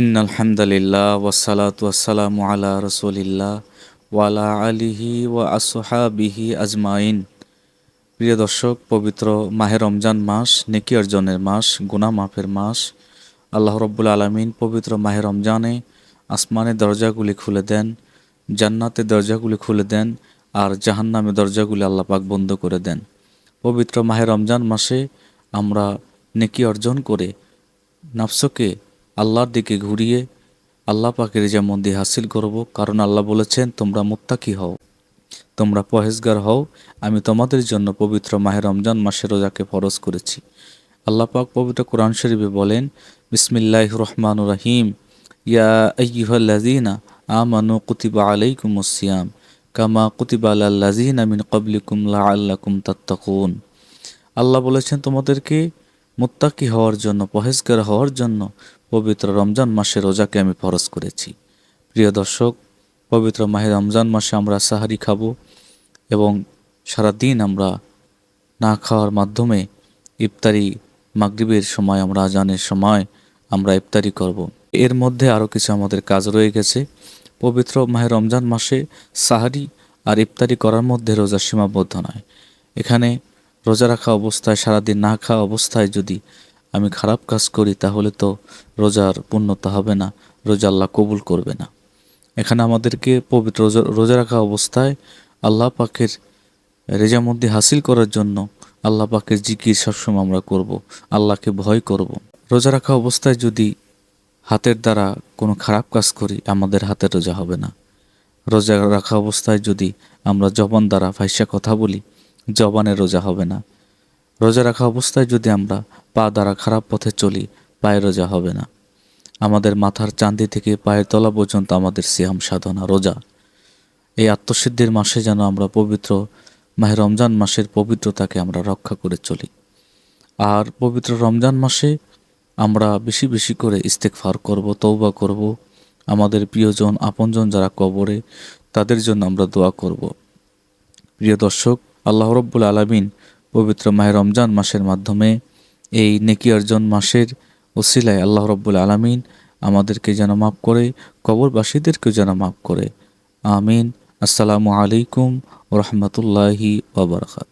In আলহামদুলিল্লাহ ওয়াসালাত ওয়াসালাম আলা রসুলিল্লাহ ওয়ালা আলিহি ওয়া আসহাবিহি আজমাইন। প্রিয় দর্শক, পবিত্র মাহে রমজান মাস, নেকি অর্জনের মাস গুনা মাফের মাস। আল্লাহ রব্বুল আলমিন পবিত্র মাহে রমজানে আসমানের দরজাগুলি খুলে দেন, জান্নাতের দরজাগুলি খুলে দেন আর জাহান্নামের দরজাগুলি আল্লাহ পাক বন্ধ করে দেন। পবিত্র মাহে রমজান মাসে আমরা নেকি অর্জন করে, নাফসকে আল্লাহর দিকে ঘুরিয়ে আল্লাহ পাকের মন্দির হাসিল করব, কারণ আল্লাহ বলেছেন, তোমরা মুত্তাকি হও, তোমরা পহেজগার হও। আমি তোমাদের জন্য পবিত্র মাহের রমজান মাসে রোজাকে ফরজ করেছি। আল্লাহ পাক পবিত্র কোরআন শরীফে বলেন বিসমিল্লাহ রহমান রাহিম। ইয়া আমানু কুতিবা আলাইকুমুস-সিয়াম কামা কুতিবা আলাল্লাযীনা মিন ক্বাবলিকুম লাআল্লাকুম তাত্তাকুন। আল্লাহ বলেছেন, তোমাদেরকে মুত্তাকি হওয়ার জন্য, পহেজগার হওয়ার জন্য পবিত্র রমজান মাসে রোজাকে আমি ফরজ করেছি। প্রিয় দর্শক, পবিত্র মাহে রমজান মাসে আমরা সাহারি খাব এবং সারা দিন আমরা না খাওয়ার মাধ্যমে ইফতারি, মাগরিবের সময় আমরা, আজানের সময় আমরা ইফতারি করব। এর মধ্যে আরও কিছু আমাদের কাজ রয়ে গেছে। পবিত্র মাহে রমজান মাসে সাহারি আর ইফতারি করার মধ্যে রোজা সীমাবদ্ধ নয়। এখানে রোজা রাখা অবস্থায়, সারাদিন না খাওয়া অবস্থায় যদি আমি খারাপ কাজ করি, তাহলে তো রোজার পূর্ণতা হবে না, রোজা আল্লাহ কবুল করবে না এখানে আমাদেরকে পবিত্র রোজা রোজা রাখা অবস্থায় আল্লাহ পাকের রেজামন্দি হাসিল করার জন্য আল্লাহ পাকের জিকির সবসময় আমরা করব। আল্লাহকে ভয় করব। রোজা রাখা অবস্থায় যদি হাতের দ্বারা কোনো খারাপ কাজ করি, আমাদের হাতে রোজা হবে না রোজা রাখা অবস্থায় যদি আমরা জবান দ্বারা ফাইসা কথা বলি জবানের রোজা হবে না। রোজা রাখা অবস্থায় যদি আমরা পা দ্বারা খারাপ পথে চলি, পায়ে রোজা হবে না। আমাদের মাথার চান্দি থেকে পায়ের তলা পর্যন্ত আমাদের সিয়াম সাধনা, রোজা। এই আত্মসিদ্ধির মাসে যেন আমরা পবিত্র মাহে রমজান মাসের পবিত্রতাকে আমরা রক্ষা করে চলি। আর পবিত্র রমজান মাসে আমরা বেশি বেশি করে ইস্তেকফার করব তৌবা করব। আমাদের প্রিয়জন, আপনজন যারা কবরে, তাদের জন্য আমরা দোয়া করব। প্রিয় দর্শক আল্লাহ রব্বুল আলমিন পবিত্র মাহে রমজান মাসের মাধ্যমে এই নেকি অর্জন মাসের ওসিলায় আল্লাহ রব্বুল আলমিন আমাদেরকে যেন মাফ করে কবরবাসীদেরকে যেন মাফ করে। আমিন। আসসালামু আলাইকুম রহমতুল্লাহি ওবরকাত